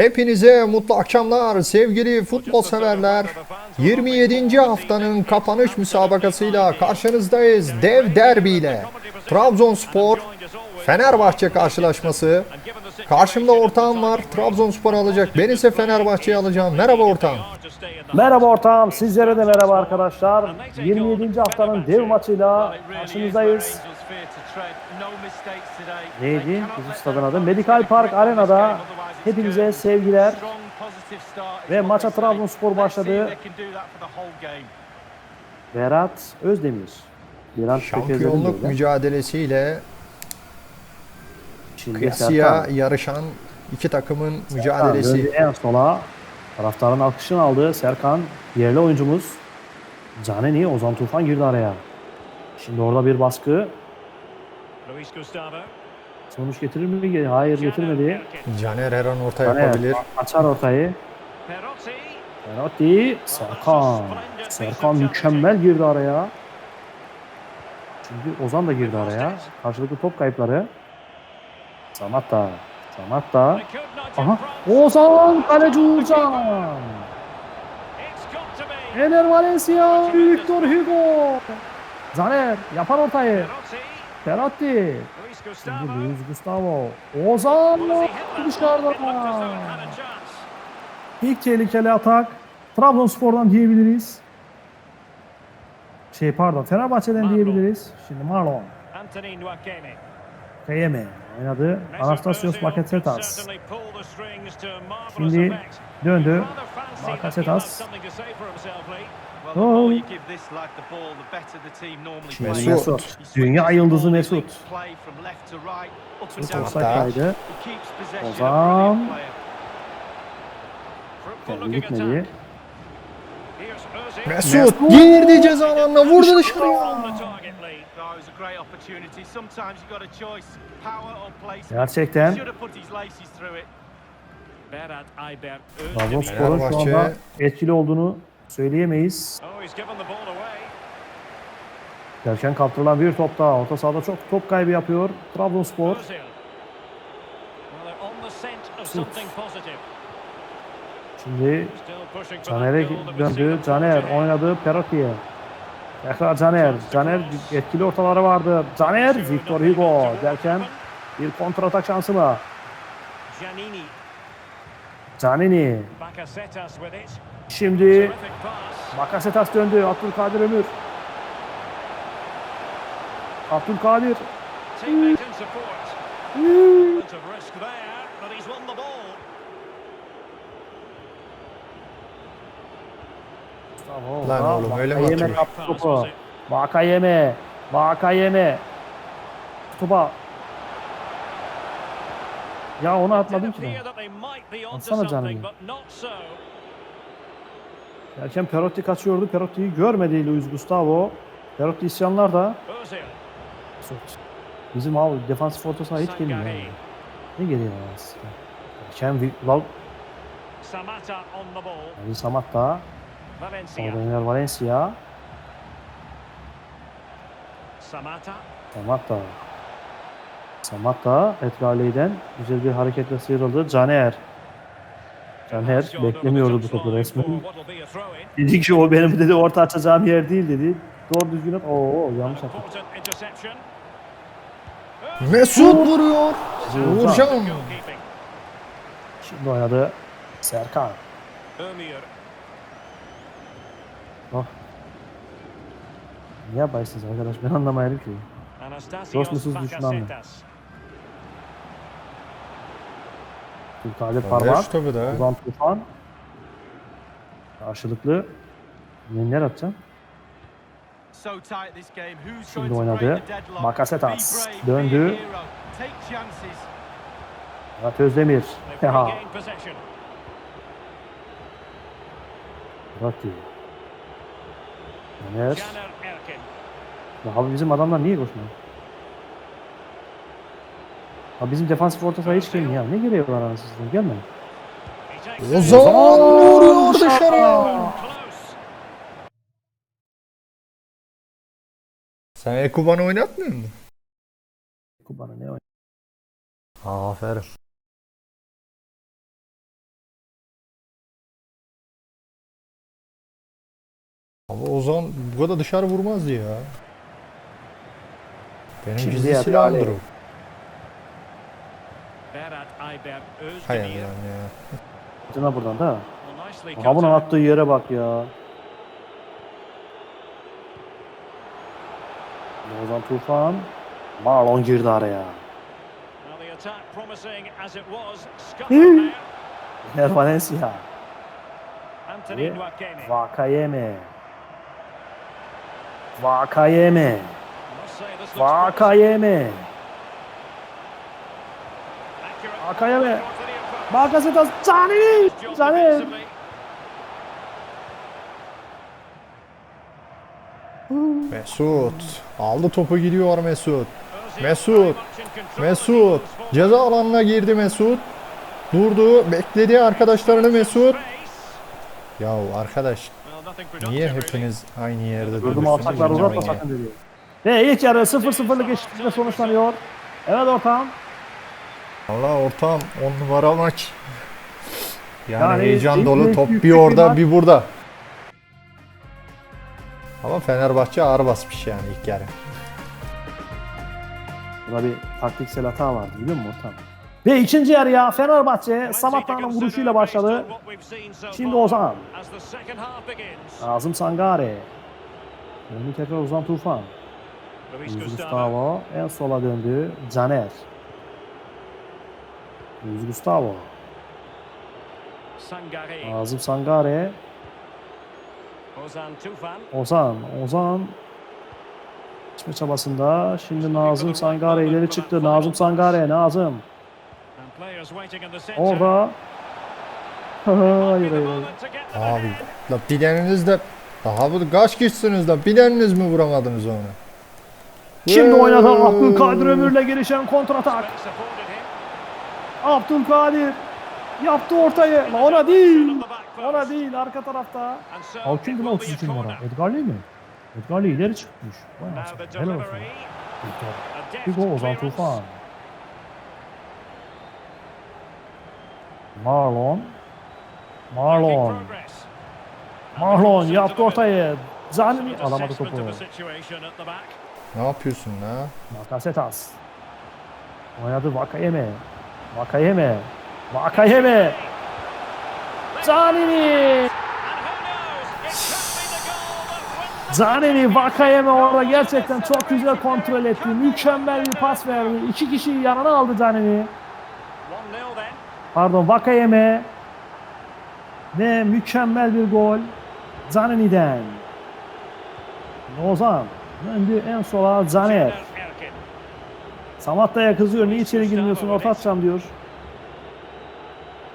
Hepinize mutlu akşamlar sevgili futbol severler. 27. haftanın kapanış müsabakasıyla karşınızdayız. Dev derbiyle. Trabzonspor Fenerbahçe karşılaşması. Karşımda ortağım var. Trabzonspor alacak. Ben ise Fenerbahçe'yi alacağım. Merhaba ortağım. Merhaba ortağım, sizlere de merhaba arkadaşlar. 27. haftanın dev maçıyla karşınızdayız. Neydi? Bizim stadın adı. Medical Park Arena'da hepinize sevgiler. Ve maça Trabzonspor başladı. Berat Özdemir. Berat Şampiyonluk mücadelesiyle Şimdi kıyasıya yarışan iki takımın Serkan mücadelesi. en sola. Taraftarın alkışını aldı. Serkan yerli oyuncumuz. Caneni Ozan Tufan girdi araya. Şimdi orada bir baskı. Luis Gustavo. Sonuç getirir mi? Hayır getirmedi. Caner her an orta Caner yapabilir. açar ortayı. Perotti. Perotti, Serkan. Serkan mükemmel girdi araya. Şimdi Ozan da girdi araya. Karşılıklı top kayıpları. Samat da. Samat da. They could not Aha. Ozan kaleci Ozan. Ener Valencia, Victor Hugo. Zaner yapar ortayı. Luis Şimdi. Luis Gustavo. Ozan dışarıda. İlk tehlikeli atak Trabzonspor'dan diyebiliriz. Şey pardon Fenerbahçe'den Marlon. diyebiliriz. Şimdi Marlon. Kayeme oynadı. Anastasios Bakasetas. Şimdi döndü. Bakasetas. the Oh. Mesut. Dünya yıldızı Mesut. Mesut offside'daydı. Ozan. gitmedi. Mesut girdi ceza alanına vurdu dışarıya. On the target, Lee. İt was a great opportunity. Sometimes you've got a choice, power or place. Gerçekten. Trabzonspor'un şu anda etkili olduğunu söyleyemeyiz. Oh. Derken kaptırılan bir top daha. Orta sahada çok top kaybı yapıyor Trabzonspor. Ozil. Şimdi Caner'e döndü. Caner oynadı Perotti'ye. Tekrar Caner. Caner etkili ortaları vardı. Caner, Victor Hugo derken bir kontratak şansı mı? Canini. Şimdi. Bakasetas döndü. Abdülkadir Ömür. Abdülkadir. Bravo. Lan Bravo. oğlum, öyle mi kaptı topu. Vakayeme. Vakayeme. Topa. Ya onu atmadım ki ben. Atsana so. Derken Perotti kaçıyordu. Perotti'yi görmedi Luis Gustavo. Perotti isyanlar da. Bizim abi defansif orta saha hiç gelmiyor. Yani. Ne geliyor aslında? Derken bir Val Samata on the ball. Samat da. Valencia. Orada Valencia. Samata. Samat da. Samat da Edgar Ley'den güzel bir hareketle sıyrıldı. Caner. Caner beklemiyordu bu topu resmen. Dedi ki o benim dedi orta açacağım yer değil dedi. Doğru düzgün at. Oo yanlış attı. Mesut vuruyor. Uğurcan. Şimdi oynadı Serkan. Ömür. Oh. Niye yaparsınız arkadaş ben anlamayalım ki. Anastasios Dostlusuz düşman mı? Abdülkadir Parmak. topu da. Ozan Tufan. Karşılıklı. Neler atacağım? Şimdi oynadı. Bakasetas döndü. Murat Özdemir. Possession. Murat diyor. Ya abi bizim adamlar niye koşmuyor? Abi bizim defansif orta saha hiç gelmiyor ya. Ne gereği var anasını gelme. Ozan vuruyor dışarı. Sen Ekuban'ı oynatmıyor musun? Ekuban'ı ne oynatmıyor? Aferin. Abi Ozan bu kadar dışarı vurmaz ya. Benim Şimdi gizli silahımdır o. Berat Ayber Hay Özdemir. Allah'ım ya. Cına buradan da. Aha bunun attığı yere bak ya. Ozan Tufan. Marlon girdi araya. Hı. Her Valencia. Ve. Vakayeme. Vakayeme. Vakayeme. Vakayeme. Bakasetas Cani. defensively. Mesut. Aldı topu gidiyor Mesut. Mesut. Mesut. Ceza alanına girdi Mesut. Durdu. Bekledi arkadaşlarını Mesut. Ya arkadaş niye hepiniz aynı yerde duruyorsunuz? alçaklar bilmiyorum uzatma sakın dedi. Ve ilk yarı 0-0'lık eşitlikle sonuçlanıyor. Evet ortam. Valla ortam 10 numara maç. Yani, Yani heyecan ilk dolu top bir orada bir burada. Ama Fenerbahçe ağır basmış yani ilk yarı. Burada bir taktiksel hata vardı biliyor musun ortam? Ve ikinci yarıya Fenerbahçe Samatta'nın vuruşuyla başladı. Şimdi Ozan. Nazım Sangare. Önü tekrar Ozan Tufan. Luis Gustavo. En sola döndü. Caner. Luis Gustavo. Sangare. Nazım Sangare. Ozan Tufan. Ozan. Ozan. Geçme çabasında. Şimdi Nazım Sangare ileri çıktı. Nazım Sangare. Nazım. Orada. hayır hayır. Abi la bileniniz de daha bu kaç kişisiniz la bileniniz mi vuramadınız onu? Şimdi oynadı Abdülkadir Ömür'le gelişen kontratak. Abdülkadir yaptı ortayı. La ona değil. Ona değil arka tarafta. Be a 32 numara? Edgar Lee mi? Edgar Lee ileri çıkmış. Vay the Helal olsun. Bir gol Ozan. Tufan. Marlon. Marlon. Marlon yaptı ortayı. Excellent alamadı topu. Ne yapıyorsun la? Bakasetas. Oynadı Vakayeme. Vakayeme. Vakayeme. Zanini. Zanini Vakayeme orada gerçekten çok güzel kontrol etti. Mükemmel bir pas verdi. İki kişiyi yanına aldı Zanini. 1-0 then. Pardon Vakayeme. Ve mükemmel bir gol. Zanini'den. Ozan. Döndü en sola Zaner. Erkin. Samatta'ya kızıyor. Niye içeri girmiyorsun? Orta atacağım diyor.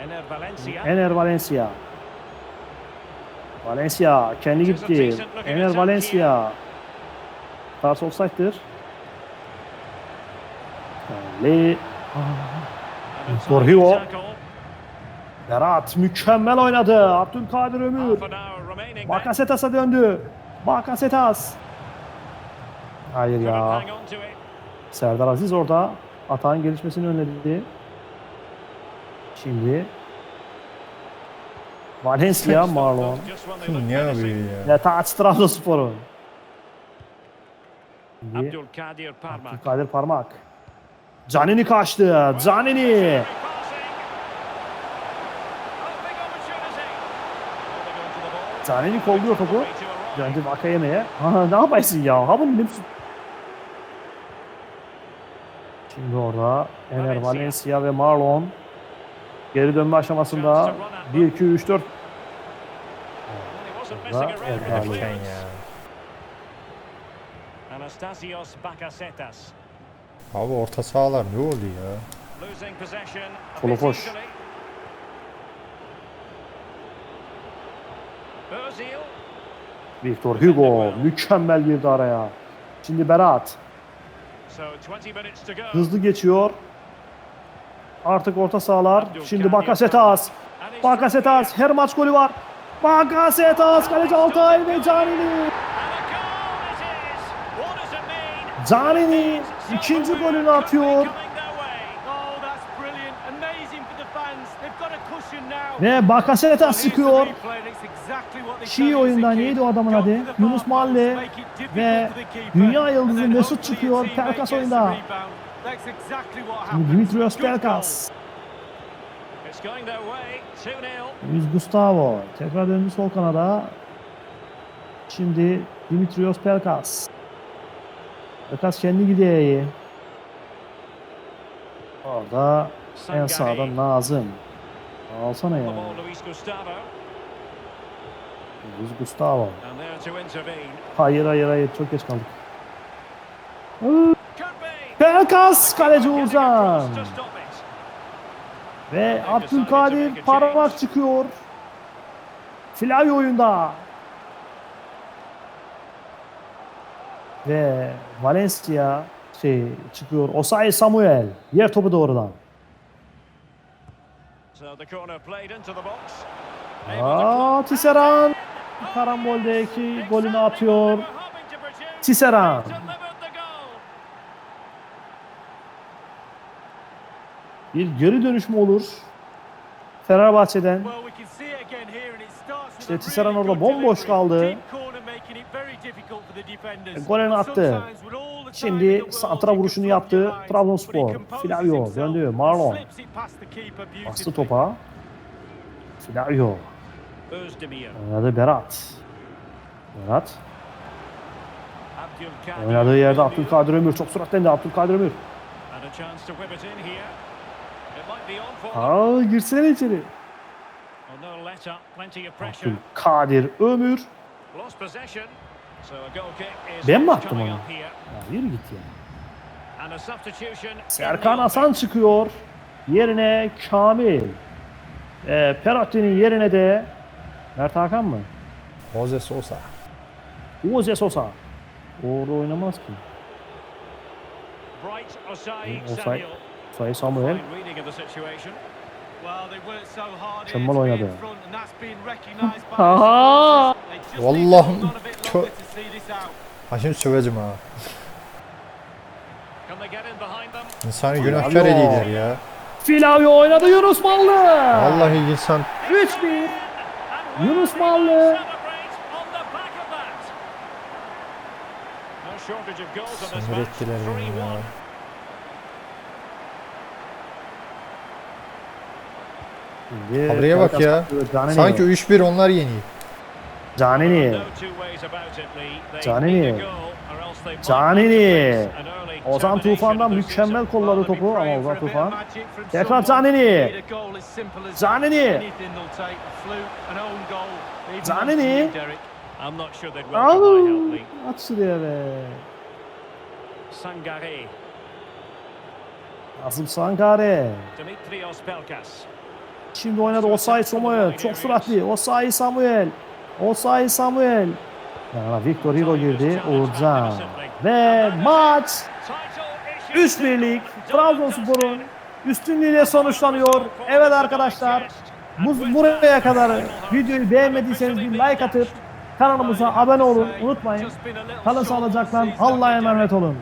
Ener Valencia. Ener Valencia. Valencia kendi gitti. Ener Valencia. Tars offside'dir. Le tackle. Berat mükemmel oynadı. Abdülkadir Ömür. Bakasetas'a döndü. Bakasetas. Hayır ya. Serdar Aziz orada atağın gelişmesini önledi. Şimdi Valencia Marlon. Look Ne yapıyor ya? Ya taç Trabzonspor'un. Şimdi Abdülkadir Parmak. Abdülkadir Parmak. Canini kaçtı. Canini. Canini kolluyor topu. Döndü Vakayeme'ye. Ha, ne yapaysın ya? Ha bunun hepsi... Şimdi orada Ener Valencia ve Marlon geri dönme aşamasında 1 2 3 4 He wasn't Orada messing around with Erdoğan. the Erken clearance. ya. Anastasios Bakasetas. Abi orta sahalar ne oldu ya? Özil. Victor Hugo mükemmel bir de araya. Şimdi Berat hızlı geçiyor. Artık orta sahalar. Şimdi Bakasetas. Bakasetas her maç golü var. Bakasetas kaleci Altay ve Canini. Canini ikinci golünü atıyor. Ve Bakasetas çıkıyor. Çiğ oyundan neydi o adamın adı? Yunus Mahalle ve dünya yıldızı Mesut çıkıyor. Pelkas oyunda. Dimitrios Pelkas. It's going their way. 2-0. Luis Gustavo. Tekrar döndü sol kanada. Şimdi Dimitrios Pelkas. Pelkas kendi gidiyor. Orada en sağda Nazım. Alsana ya. Luis Gustavo. Hayır hayır hayır çok geç kaldık. Pelkas kaleci Uğurcan. Ve Abdülkadir parmak çıkıyor. Flavio oyunda. Ve Valencia şey çıkıyor. Osay Samuel. Yer topu doğrudan. Aa, Tisserand karamboldeki golünü atıyor. Tisserand. Bir geri dönüş mü olur? Fenerbahçe'den. İşte Tisserand orada bomboş kaldı. Golünü attı. Şimdi santra vuruşunu yaptı. Trabzonspor. Flavio döndü. Marlon. Bastı topa. Flavio. Oynadı Berat. Berat. Oynadığı yerde Abdülkadir Ömür. Çok süratlendi Abdülkadir Ömür. Aa girsene içeri. Abdülkadir Ömür. Ben mi attım onu? Ya yürü git ya. And a substitution. in the Serkan. Hasan çıkıyor. Yerine Kamil. Ee, Peratti'nin yerine de Mert Hakan mı? Jose Sosa. Jose Sosa. Orada oynamaz ki. Osai Osai. Samuel. Mükemmel oynadı. Aha! Allah'ım, kö- Ha şimdi söveceğim ha. Can they get in behind them? İnsanı günahkar ediyorlar ya. Flavio oynadı Yunus Mallı. Vallahi insan 3-1. And Yunus Mallı. sinir match. ettiler beni ya. 3-1. Şimdi Kabreye bak ya. Sanki 3-1 onlar yeniyor. Canini. Canini. Canini. Ozan Tufan'dan mükemmel kolladı topu ama Ozan Tufan. Tekrar Canini. Canini. Canini. Lee. At şuraya be. Sangare. Dimitrios Pelkas. Şimdi oynadı Osay Samuel. Çok süratli. Osay Samuel. Osay Samuel. Ya, Victor Hugo girdi. Uğurcan. Ve maç Title issued 3-1'lik Trabzonspor'un üstünlüğüyle sonuçlanıyor. Evet arkadaşlar. Bu, buraya kadar videoyu beğenmediyseniz bir like atıp kanalımıza abone olun. Unutmayın. Kalın sağlıcakla. Allah'a emanet olun.